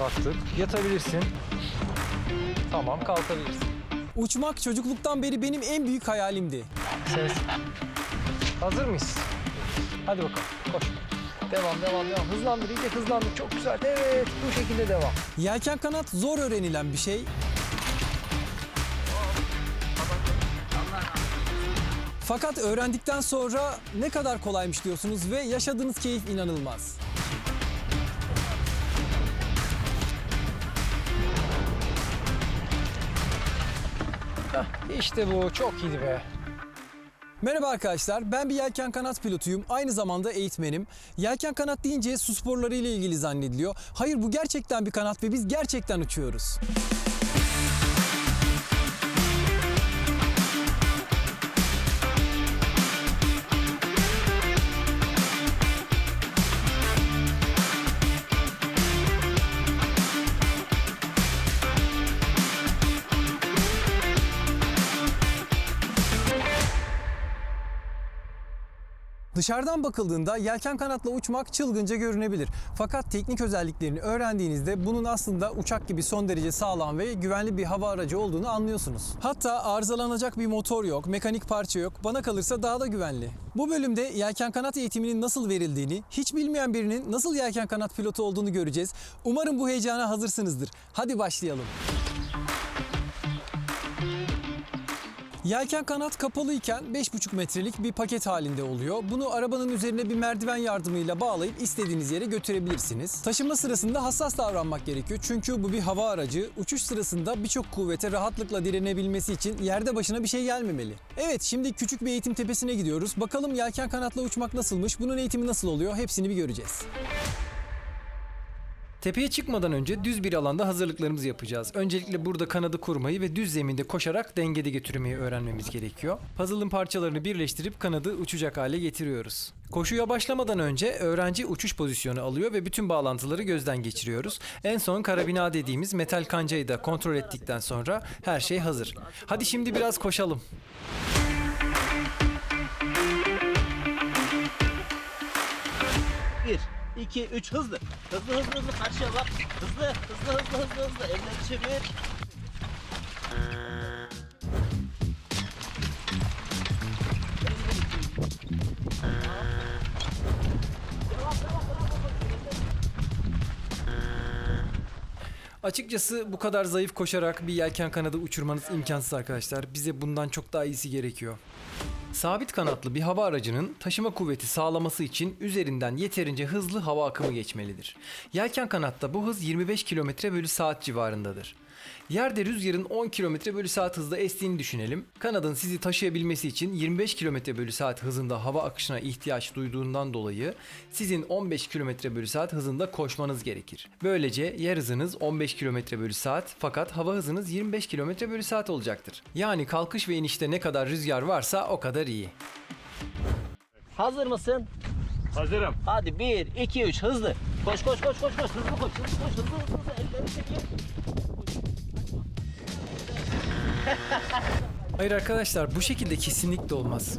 Baktık. Yatabilirsin. Tamam kalkabilirsin. Uçmak çocukluktan beri benim en büyük hayalimdi. Ses. Hazır mıyız? Hadi bakalım koş. Devam devam devam. Hızlandır iyice hızlandır. Çok güzel. Evet bu şekilde devam. Yelken kanat zor öğrenilen bir şey. Fakat öğrendikten sonra ne kadar kolaymış diyorsunuz ve yaşadığınız keyif inanılmaz. İşte bu çok iyiydi be. Merhaba arkadaşlar, ben bir yelken kanat pilotuyum. Aynı zamanda eğitmenim. Yelken kanat deyince su sporları ile ilgili zannediliyor. Hayır bu gerçekten bir kanat ve biz gerçekten uçuyoruz. Dışarıdan bakıldığında yelken kanatla uçmak çılgınca görünebilir. Fakat teknik özelliklerini öğrendiğinizde bunun aslında uçak gibi son derece sağlam ve güvenli bir hava aracı olduğunu anlıyorsunuz. Hatta arızalanacak bir motor yok, mekanik parça yok. Bana kalırsa daha da güvenli. Bu bölümde yelken kanat eğitiminin nasıl verildiğini, hiç bilmeyen birinin nasıl yelken kanat pilotu olduğunu göreceğiz. Umarım bu heyecana hazırsınızdır. Hadi başlayalım. Yelken kanat kapalıyken 5,5 metrelik bir paket halinde oluyor. Bunu arabanın üzerine bir merdiven yardımıyla bağlayıp istediğiniz yere götürebilirsiniz. Taşıma sırasında hassas davranmak gerekiyor. Çünkü bu bir hava aracı. Uçuş sırasında birçok kuvvete rahatlıkla direnebilmesi için yerde başına bir şey gelmemeli. Evet şimdi küçük bir eğitim tepesine gidiyoruz. Bakalım yelken kanatla uçmak nasılmış? Bunun eğitimi nasıl oluyor? Hepsini bir göreceğiz. Tepeye çıkmadan önce düz bir alanda hazırlıklarımızı yapacağız. Öncelikle burada kanadı kurmayı ve düz zeminde koşarak dengede götürmeyi öğrenmemiz gerekiyor. Puzzle'ın parçalarını birleştirip kanadı uçacak hale getiriyoruz. Koşuya başlamadan önce öğrenci uçuş pozisyonu alıyor ve bütün bağlantıları gözden geçiriyoruz. En son karabina dediğimiz metal kancayı da kontrol ettikten sonra her şey hazır. Hadi şimdi biraz koşalım. Bir, iki, üç hızlı. Hızlı hızlı hızlı karşıya bak. Hızlı hızlı hızlı hızlı hızlı. Elleri çevir. Açıkçası bu kadar zayıf koşarak bir yelken kanadı uçurmanız imkansız arkadaşlar. Bize bundan çok daha iyisi gerekiyor. Sabit kanatlı bir hava aracının taşıma kuvveti sağlaması için üzerinden yeterince hızlı hava akımı geçmelidir. Yelken kanatta bu hız 25 km bölü saat civarındadır. Yerde rüzgarın 10 km bölü saat hızda estiğini düşünelim. Kanadın sizi taşıyabilmesi için 25 km bölü saat hızında hava akışına ihtiyaç duyduğundan dolayı sizin 15 km bölü saat hızında koşmanız gerekir. Böylece yer hızınız 15 km bölü saat fakat hava hızınız 25 km bölü saat olacaktır. Yani kalkış ve inişte ne kadar rüzgar varsa o kadar iyi. Hazır mısın? Hazırım. Hadi bir, iki, üç hızlı. Koş koş koş koş koş. Hızlı koş. Hızlı koş. Hızlı hızlı hızlı. Elleri çevir. Hayır arkadaşlar bu şekilde kesinlikle olmaz.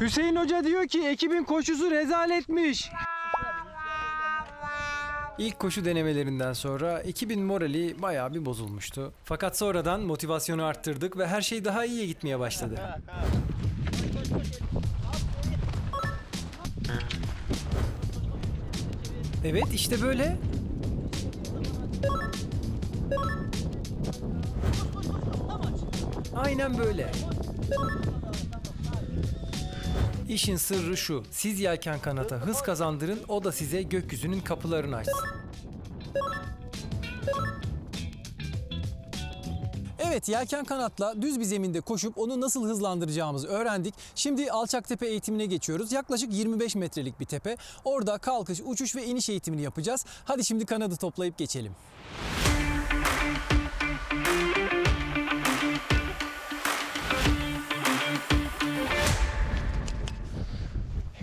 Hüseyin Hoca diyor ki ekibin koşusu rezaletmiş. İlk koşu denemelerinden sonra ekibin morali bayağı bir bozulmuştu. Fakat sonradan motivasyonu arttırdık ve her şey daha iyiye gitmeye başladı. Evet işte böyle. Aynen böyle. İşin sırrı şu. Siz yelken kanata hız kazandırın, o da size gökyüzünün kapılarını açsın. Evet yelken kanatla düz bir zeminde koşup onu nasıl hızlandıracağımızı öğrendik. Şimdi alçak tepe eğitimine geçiyoruz. Yaklaşık 25 metrelik bir tepe. Orada kalkış, uçuş ve iniş eğitimini yapacağız. Hadi şimdi kanadı toplayıp geçelim.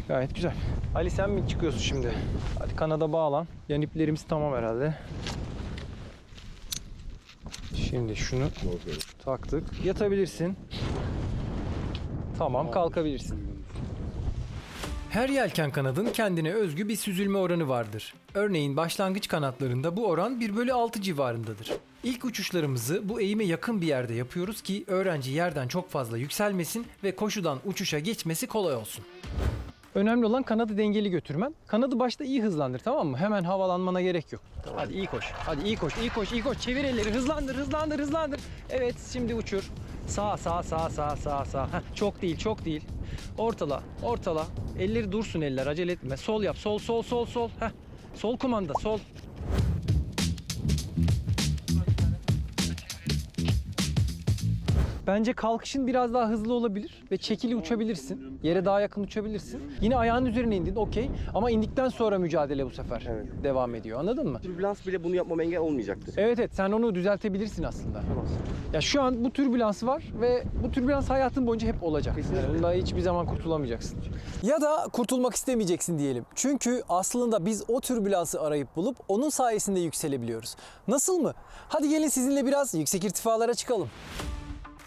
Gayet güzel. Ali sen mi çıkıyorsun şimdi? Hadi kanada bağlan. Yan iplerimiz tamam herhalde. Şimdi şunu taktık. Yatabilirsin. Tamam kalkabilirsin. Her yelken kanadın kendine özgü bir süzülme oranı vardır. Örneğin başlangıç kanatlarında bu oran 1 bölü 6 civarındadır. İlk uçuşlarımızı bu eğime yakın bir yerde yapıyoruz ki öğrenci yerden çok fazla yükselmesin ve koşudan uçuşa geçmesi kolay olsun. Önemli olan kanadı dengeli götürmen. Kanadı başta iyi hızlandır tamam mı? Hemen havalanmana gerek yok. Hadi iyi koş. Hadi iyi koş, iyi koş, iyi koş. Çevir elleri. Hızlandır, hızlandır, hızlandır. Evet, şimdi uçur. Sağ, sağ, sağ, sağ, sağ, sağ. Heh, çok değil, çok değil. Ortala, ortala. Elleri dursun eller, acele etme. Sol yap, sol, sol, sol, sol. Heh. Sol kumanda, sol. Bence kalkışın biraz daha hızlı olabilir ve çekili uçabilirsin. Yere daha yakın uçabilirsin. Yine ayağın üzerine indin okey ama indikten sonra mücadele bu sefer devam ediyor. Anladın mı? Türbülans bile bunu yapmama engel olmayacaktır. Evet evet sen onu düzeltebilirsin aslında. Ya şu an bu türbülans var ve bu türbülans hayatın boyunca hep olacak. Yani bundan hiçbir zaman kurtulamayacaksın. Ya da kurtulmak istemeyeceksin diyelim. Çünkü aslında biz o türbülansı arayıp bulup onun sayesinde yükselebiliyoruz. Nasıl mı? Hadi gelin sizinle biraz yüksek irtifalara çıkalım.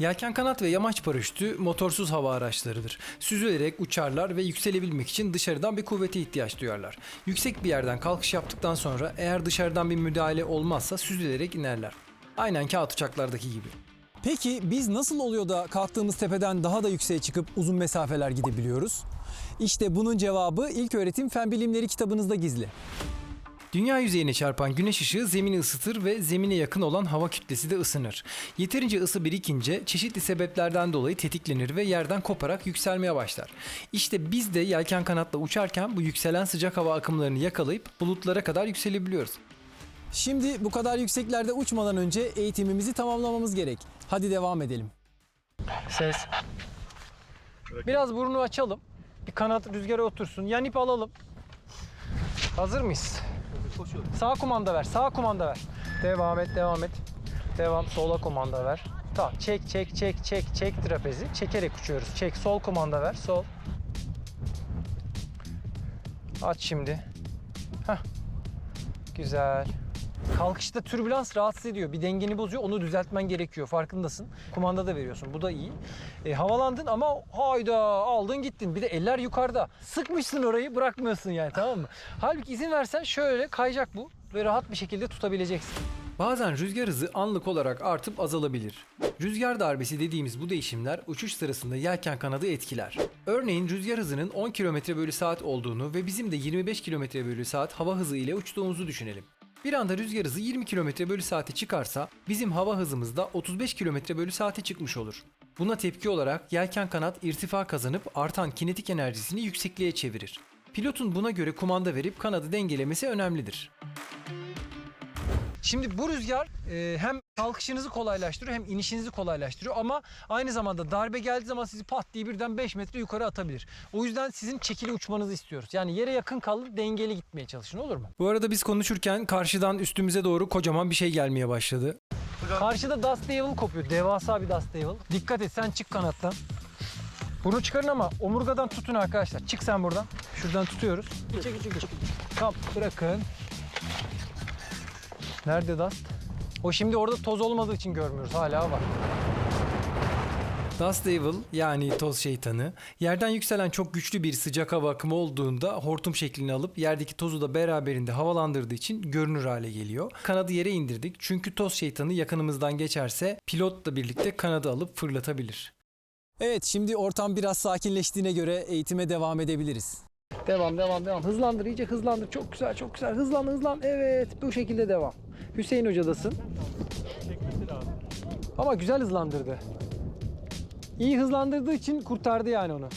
Yelken kanat ve yamaç paraşütü motorsuz hava araçlarıdır. Süzülerek uçarlar ve yükselebilmek için dışarıdan bir kuvvete ihtiyaç duyarlar. Yüksek bir yerden kalkış yaptıktan sonra eğer dışarıdan bir müdahale olmazsa süzülerek inerler. Aynen kağıt uçaklardaki gibi. Peki biz nasıl oluyor da kalktığımız tepeden daha da yükseğe çıkıp uzun mesafeler gidebiliyoruz? İşte bunun cevabı ilk öğretim fen bilimleri kitabınızda gizli. Dünya yüzeyine çarpan güneş ışığı zemini ısıtır ve zemine yakın olan hava kütlesi de ısınır. Yeterince ısı birikince çeşitli sebeplerden dolayı tetiklenir ve yerden koparak yükselmeye başlar. İşte biz de yelken kanatla uçarken bu yükselen sıcak hava akımlarını yakalayıp bulutlara kadar yükselebiliyoruz. Şimdi bu kadar yükseklerde uçmadan önce eğitimimizi tamamlamamız gerek. Hadi devam edelim. Ses. Biraz burnu açalım. Bir kanat rüzgara otursun. Yan ip alalım. Hazır mıyız? Sağ kumanda ver. Sağ kumanda ver. Devam et, devam et. Devam. Sola kumanda ver. Tamam. Çek, çek, çek, çek, çek trapezi. Çekerek uçuyoruz. Çek. Sol kumanda ver. Sol. Aç şimdi. Heh. Güzel. Kalkışta türbülans rahatsız ediyor. Bir dengeni bozuyor. Onu düzeltmen gerekiyor. Farkındasın. Kumanda da veriyorsun. Bu da iyi. E, havalandın ama hayda aldın gittin. Bir de eller yukarıda. Sıkmışsın orayı bırakmıyorsun yani tamam mı? Halbuki izin versen şöyle kayacak bu ve rahat bir şekilde tutabileceksin. Bazen rüzgar hızı anlık olarak artıp azalabilir. Rüzgar darbesi dediğimiz bu değişimler uçuş sırasında yelken kanadı etkiler. Örneğin rüzgar hızının 10 km bölü saat olduğunu ve bizim de 25 km bölü saat hava hızı ile uçtuğumuzu düşünelim. Bir anda rüzgar hızı 20 km bölü saate çıkarsa bizim hava hızımız da 35 km bölü saate çıkmış olur. Buna tepki olarak yelken kanat irtifa kazanıp artan kinetik enerjisini yüksekliğe çevirir. Pilotun buna göre kumanda verip kanadı dengelemesi önemlidir. Şimdi bu rüzgar e, hem kalkışınızı kolaylaştırıyor hem inişinizi kolaylaştırıyor ama aynı zamanda darbe geldiği zaman sizi pat diye birden 5 metre yukarı atabilir. O yüzden sizin çekili uçmanızı istiyoruz. Yani yere yakın kalın dengeli gitmeye çalışın olur mu? Bu arada biz konuşurken karşıdan üstümüze doğru kocaman bir şey gelmeye başladı. Karşıda Dust Devil kopuyor. Devasa bir Dust Devil. Dikkat et sen çık kanattan. Bunu çıkarın ama omurgadan tutun arkadaşlar. Çık sen buradan. Şuradan tutuyoruz. Çek çek çek. Tamam bırakın. Nerede Dust? O şimdi orada toz olmadığı için görmüyoruz. Hala var. Dust Devil yani toz şeytanı yerden yükselen çok güçlü bir sıcak hava akımı olduğunda hortum şeklini alıp yerdeki tozu da beraberinde havalandırdığı için görünür hale geliyor. Kanadı yere indirdik çünkü toz şeytanı yakınımızdan geçerse pilotla birlikte kanadı alıp fırlatabilir. Evet şimdi ortam biraz sakinleştiğine göre eğitime devam edebiliriz. Devam devam devam. Hızlandır iyice hızlandır. Çok güzel çok güzel. Hızlan hızlan. Evet bu şekilde devam. Hüseyin hocadasın. Ama güzel hızlandırdı. İyi hızlandırdığı için kurtardı yani onu.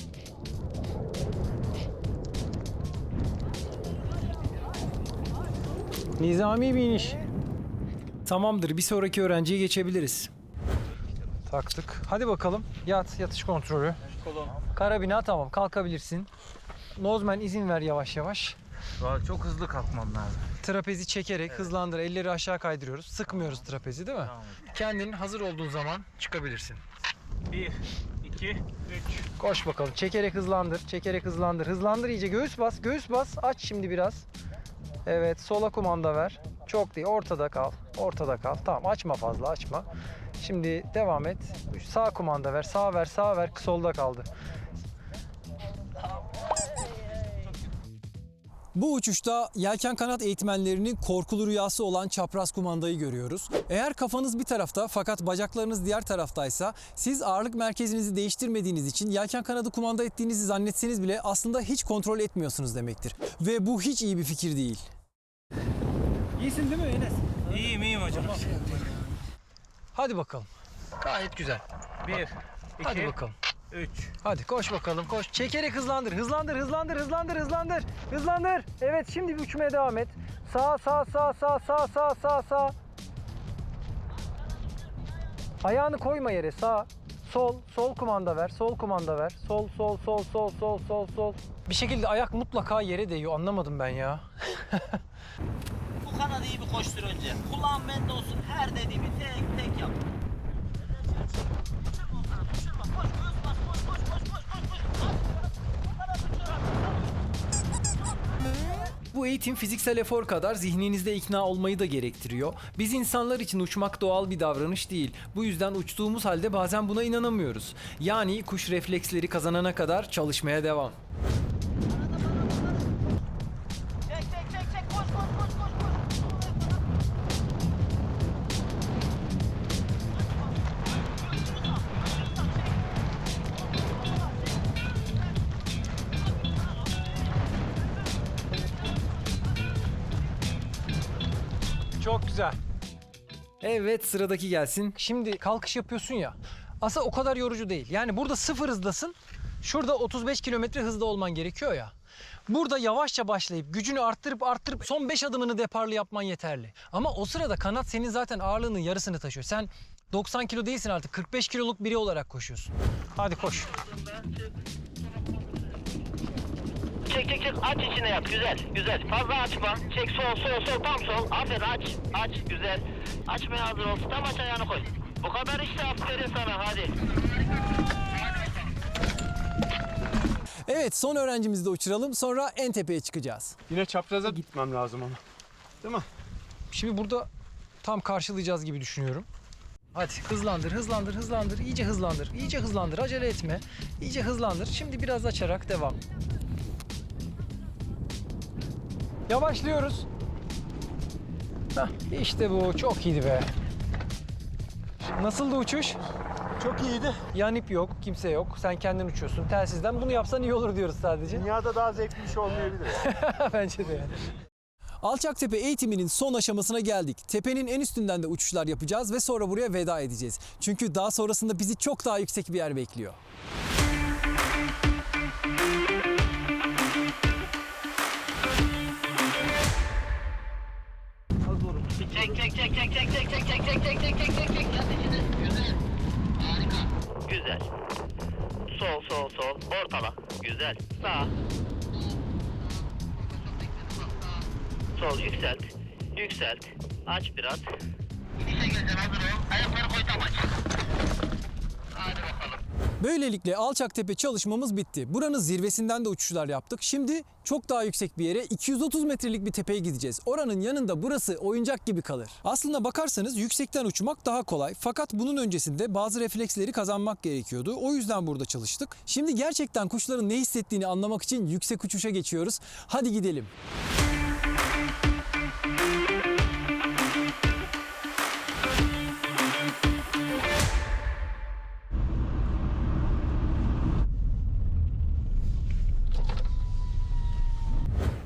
Nizami bir iniş. Tamamdır bir sonraki öğrenciye geçebiliriz. Taktık. Hadi bakalım. Yat, yatış kontrolü. Karabina tamam, kalkabilirsin. Nozman izin ver yavaş yavaş. Çok hızlı kalkmam lazım. Trapezi çekerek hızlandır. Elleri aşağı kaydırıyoruz. Sıkmıyoruz trapezi değil mi? Kendin hazır olduğun zaman çıkabilirsin. 1, 2, 3. Koş bakalım. Çekerek hızlandır. Çekerek hızlandır. Hızlandır iyice. Göğüs bas. Göğüs bas. Aç şimdi biraz. Evet. Sola kumanda ver. Çok değil. Ortada kal. Ortada kal. Tamam. Açma fazla. Açma. Şimdi devam et. Sağ kumanda ver. Sağ ver. Sağ ver. Solda kaldı. Bu uçuşta yelken kanat eğitmenlerinin korkulu rüyası olan çapraz kumandayı görüyoruz. Eğer kafanız bir tarafta fakat bacaklarınız diğer taraftaysa siz ağırlık merkezinizi değiştirmediğiniz için yelken kanadı kumanda ettiğinizi zannetseniz bile aslında hiç kontrol etmiyorsunuz demektir. Ve bu hiç iyi bir fikir değil. İyisin değil mi Enes? İyiyim iyiyim hocam. Hadi bakalım. Gayet güzel. Bir, Hadi iki, bakalım. Üç. Hadi koş bakalım koş. Çekerek hızlandır. Hızlandır, hızlandır, hızlandır, hızlandır. Hızlandır. Evet şimdi bir uçmaya devam et. Sağ, sağ, sağ, sağ, sağ, sağ, sağ, sağ. Ayağını koyma yere. Sağ. Sol, sol kumanda ver. Sol kumanda ver. Sol, sol, sol, sol, sol, sol, sol. Bir şekilde ayak mutlaka yere değiyor. Anlamadım ben ya. Bu kanadı iyi bir koştur önce. Kulağın bende olsun. Her dediğimi tek tek yap. Bu eğitim fiziksel efor kadar zihninizde ikna olmayı da gerektiriyor. Biz insanlar için uçmak doğal bir davranış değil. Bu yüzden uçtuğumuz halde bazen buna inanamıyoruz. Yani kuş refleksleri kazanana kadar çalışmaya devam. Çok güzel. Evet sıradaki gelsin. Şimdi kalkış yapıyorsun ya. Aslında o kadar yorucu değil. Yani burada sıfır hızdasın. Şurada 35 kilometre hızda olman gerekiyor ya. Burada yavaşça başlayıp gücünü arttırıp arttırıp son 5 adımını deparlı yapman yeterli. Ama o sırada kanat senin zaten ağırlığının yarısını taşıyor. Sen 90 kilo değilsin artık 45 kiloluk biri olarak koşuyorsun. Hadi koş. Çek çek çek aç içine yap güzel güzel fazla açma çek sol sol sol tam sol aferin aç aç güzel açmaya hazır ol tam aç ayağını koy bu kadar işte aferin sana hadi Evet son öğrencimizi de uçuralım sonra en tepeye çıkacağız. Yine çapraza gitmem lazım ama. Değil mi? Şimdi burada tam karşılayacağız gibi düşünüyorum. Hadi hızlandır, hızlandır, hızlandır. iyice hızlandır, iyice hızlandır. Acele etme. İyice hızlandır. Şimdi biraz açarak devam. Yavaşlıyoruz. Heh, işte bu. Çok iyiydi be. Nasıldı uçuş? Çok iyiydi. Yan ip yok, kimse yok. Sen kendin uçuyorsun telsizden. Bunu yapsan iyi olur diyoruz sadece. Dünyada daha zevkli bir şey olmayabilir. Bence de yani. Alçaktepe eğitiminin son aşamasına geldik. Tepenin en üstünden de uçuşlar yapacağız ve sonra buraya veda edeceğiz. Çünkü daha sonrasında bizi çok daha yüksek bir yer bekliyor. Çek çek çek çek çek çek çek çek çek çek çek çek yat içine güzel harika güzel sol sol sol ortala güzel sağ sol yükselt yükselt aç biraz İnişe geleceksin hazır ol ayakları koy tam aç hadi bakalım Böylelikle Alçaktepe çalışmamız bitti. Buranın zirvesinden de uçuşlar yaptık. Şimdi çok daha yüksek bir yere 230 metrelik bir tepeye gideceğiz. Oranın yanında burası oyuncak gibi kalır. Aslında bakarsanız yüksekten uçmak daha kolay. Fakat bunun öncesinde bazı refleksleri kazanmak gerekiyordu. O yüzden burada çalıştık. Şimdi gerçekten kuşların ne hissettiğini anlamak için yüksek uçuşa geçiyoruz. Hadi gidelim.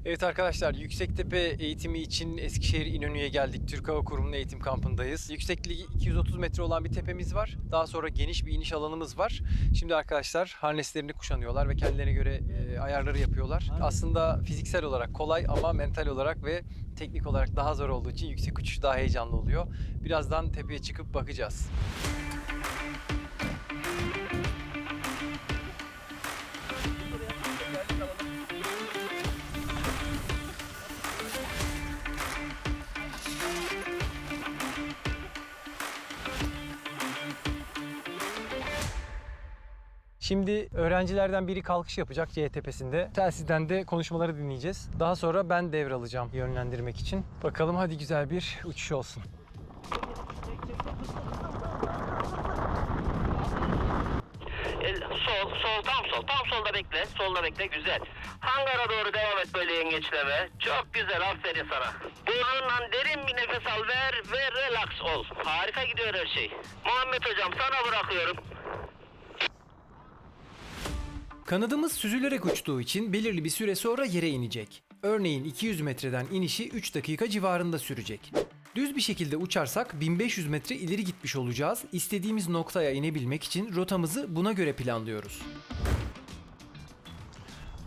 Evet arkadaşlar Yüksektepe eğitimi için Eskişehir İnönü'ye geldik. Türk Hava Kurumu'nun eğitim kampındayız. Yüksekliği 230 metre olan bir tepemiz var. Daha sonra geniş bir iniş alanımız var. Şimdi arkadaşlar harneslerini kuşanıyorlar ve kendilerine göre e, ayarları yapıyorlar. Aslında fiziksel olarak kolay ama mental olarak ve teknik olarak daha zor olduğu için yüksek uçuş daha heyecanlı oluyor. Birazdan tepeye çıkıp bakacağız. Şimdi öğrencilerden biri kalkış yapacak C tepesinde. Telsizden de konuşmaları dinleyeceğiz. Daha sonra ben devralacağım yönlendirmek için. Bakalım hadi güzel bir uçuş olsun. El, sol, sol tam sol. Tam solda bekle. Solda bekle güzel. Hangara doğru devam et böyle yengeçleme. Çok güzel aferin sana. Burnundan derin bir nefes al ver ve relax ol. Harika gidiyor her şey. Muhammed hocam sana bırakıyorum. Kanadımız süzülerek uçtuğu için belirli bir süre sonra yere inecek. Örneğin 200 metreden inişi 3 dakika civarında sürecek. Düz bir şekilde uçarsak 1500 metre ileri gitmiş olacağız. İstediğimiz noktaya inebilmek için rotamızı buna göre planlıyoruz.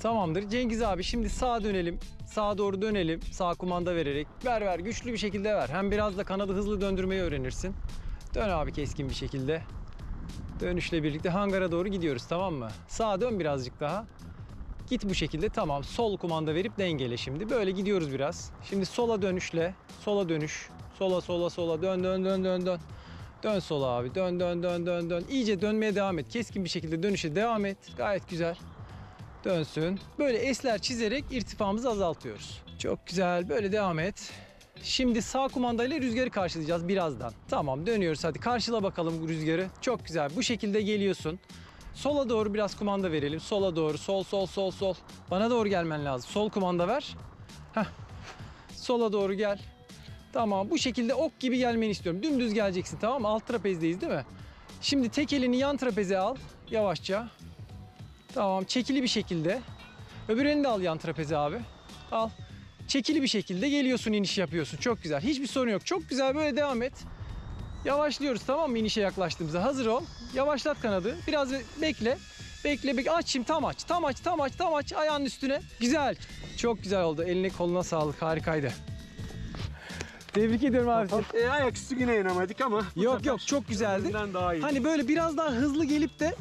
Tamamdır. Cengiz abi şimdi sağa dönelim. Sağa doğru dönelim. Sağ kumanda vererek. Ver ver güçlü bir şekilde ver. Hem biraz da kanadı hızlı döndürmeyi öğrenirsin. Dön abi keskin bir şekilde. Dönüşle birlikte hangara doğru gidiyoruz tamam mı? Sağa dön birazcık daha. Git bu şekilde tamam. Sol kumanda verip dengele şimdi. Böyle gidiyoruz biraz. Şimdi sola dönüşle. Sola dönüş. Sola sola sola dön dön dön dön dön. Dön sola abi. Dön dön dön dön dön. İyice dönmeye devam et. Keskin bir şekilde dönüşe devam et. Gayet güzel dönsün. Böyle esler çizerek irtifamızı azaltıyoruz. Çok güzel. Böyle devam et. Şimdi sağ kumandayla rüzgarı karşılayacağız birazdan. Tamam dönüyoruz hadi karşıla bakalım rüzgarı. Çok güzel. Bu şekilde geliyorsun. Sola doğru biraz kumanda verelim. Sola doğru. Sol sol sol sol. Bana doğru gelmen lazım. Sol kumanda ver. Heh. Sola doğru gel. Tamam bu şekilde ok gibi gelmeni istiyorum. Dümdüz geleceksin tamam? Alt trapezdeyiz değil mi? Şimdi tek elini yan trapeze al. Yavaşça. Tamam çekili bir şekilde. Öbür elini de al yan trapezi abi. Al. Çekili bir şekilde geliyorsun iniş yapıyorsun. Çok güzel. Hiçbir sorun yok. Çok güzel böyle devam et. Yavaşlıyoruz tamam mı inişe yaklaştığımızda. Hazır ol. Yavaşlat kanadı. Biraz bekle. Bekle bekle. Aç şimdi tam aç. Tam aç tam aç tam aç. Ayağının üstüne. Güzel. Çok güzel oldu. Eline koluna sağlık. Harikaydı. Tebrik ediyorum abi. E, ayaküstü yine inemedik ama. Yok yok çok güzeldi. daha iyi. Hani böyle biraz daha hızlı gelip de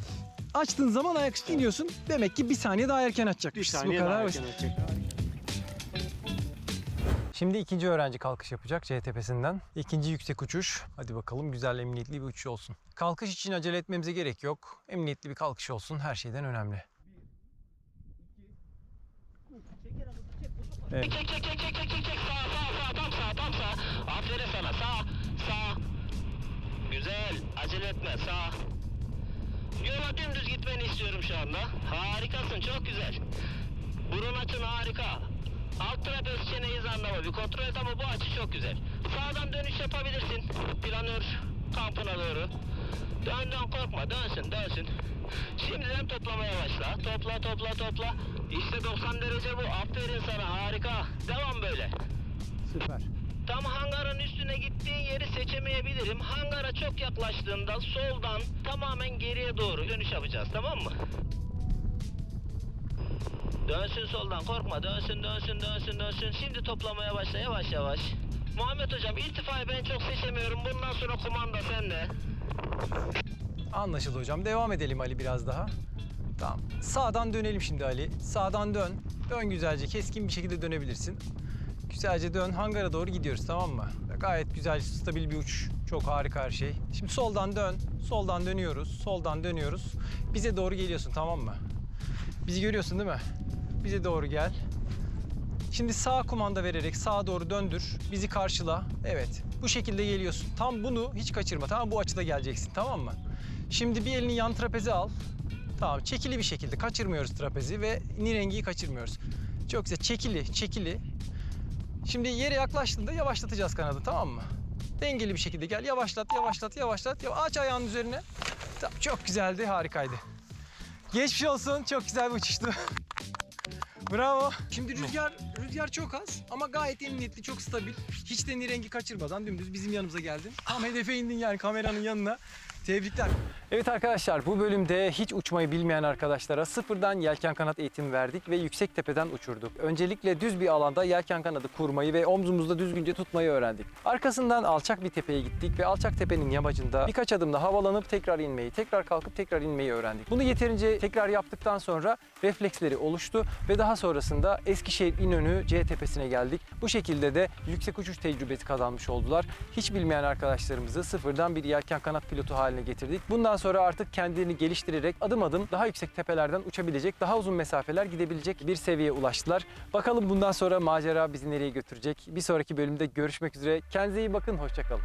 açtığın zaman ayaküstü iniyorsun. Demek ki bir saniye daha erken bir açacakmışız. saniye Bu daha kadar basit. erken açacak. Şimdi ikinci öğrenci kalkış yapacak C tepesinden. İkinci yüksek uçuş. Hadi bakalım güzel emniyetli bir uçuş olsun. Kalkış için acele etmemize gerek yok. Emniyetli bir kalkış olsun her şeyden önemli. Evet. Çek çek çek çek çek çek çek sağ sağ sağ tam sağ tam sağ. Aferin sana sağ sağ. Güzel acele etme sağ. Yola dümdüz gitmeni istiyorum şu anda. Harikasın çok güzel. Burun açın harika. Alt trapez çene hizanlama bir kontrol et ama bu açı çok güzel. Sağdan dönüş yapabilirsin. Planör kampına doğru. Dön dön korkma dönsün dönsün. Şimdiden toplamaya başla. Topla topla topla. İşte 90 derece bu. Aferin sana harika. Devam böyle. Süper. Tam hangarın üstüne gittiğin yeri seçemeyebilirim. Hangara çok yaklaştığında soldan tamamen geriye doğru dönüş yapacağız tamam mı? Dönsün soldan korkma dönsün dönsün dönsün dönsün. Şimdi toplamaya başla yavaş yavaş. Muhammed hocam irtifayı ben çok seçemiyorum. Bundan sonra kumanda sende. Anlaşıldı hocam. Devam edelim Ali biraz daha. Tamam. Sağdan dönelim şimdi Ali. Sağdan dön. Dön güzelce. Keskin bir şekilde dönebilirsin. Güzelce dön. Hangara doğru gidiyoruz tamam mı? Gayet güzel, stabil bir uçuş. Çok harika her şey. Şimdi soldan dön. Soldan dönüyoruz. Soldan dönüyoruz. Bize doğru geliyorsun tamam mı? Bizi görüyorsun değil mi? Bize doğru gel. Şimdi sağ kumanda vererek sağa doğru döndür. Bizi karşıla. Evet. Bu şekilde geliyorsun. Tam bunu hiç kaçırma. Tamam bu açıda geleceksin. Tamam mı? Şimdi bir elini yan trapeze al. Tamam. Çekili bir şekilde kaçırmıyoruz trapezi ve nirengiyi kaçırmıyoruz. Çok güzel. Çekili, çekili. Şimdi yere yaklaştığında yavaşlatacağız kanadı. Tamam mı? Dengeli bir şekilde gel. Yavaşlat, yavaşlat, yavaşlat. Yavaş- Aç ayağının üzerine. Tamam, çok güzeldi. Harikaydı. Geçmiş olsun. Çok güzel bir uçuştu. Bravo. Şimdi rüzgar rüzgar çok az ama gayet emniyetli, çok stabil. Hiç de rengi kaçırmadan dümdüz bizim yanımıza geldin. Tam hedefe indin yani kameranın yanına. Tebrikler. Evet arkadaşlar bu bölümde hiç uçmayı bilmeyen arkadaşlara sıfırdan yelken kanat eğitimi verdik ve yüksek tepeden uçurduk. Öncelikle düz bir alanda yelken kanadı kurmayı ve omzumuzda düzgünce tutmayı öğrendik. Arkasından alçak bir tepeye gittik ve alçak tepenin yamacında birkaç adımda havalanıp tekrar inmeyi, tekrar kalkıp tekrar inmeyi öğrendik. Bunu yeterince tekrar yaptıktan sonra refleksleri oluştu ve daha sonrasında Eskişehir İnönü C tepesine geldik. Bu şekilde de yüksek uçuş tecrübesi kazanmış oldular. Hiç bilmeyen arkadaşlarımızı sıfırdan bir yelken kanat pilotu haline getirdik. Bundan sonra artık kendini geliştirerek adım adım daha yüksek tepelerden uçabilecek, daha uzun mesafeler gidebilecek bir seviyeye ulaştılar. Bakalım bundan sonra macera bizi nereye götürecek? Bir sonraki bölümde görüşmek üzere. Kendinize iyi bakın, hoşçakalın.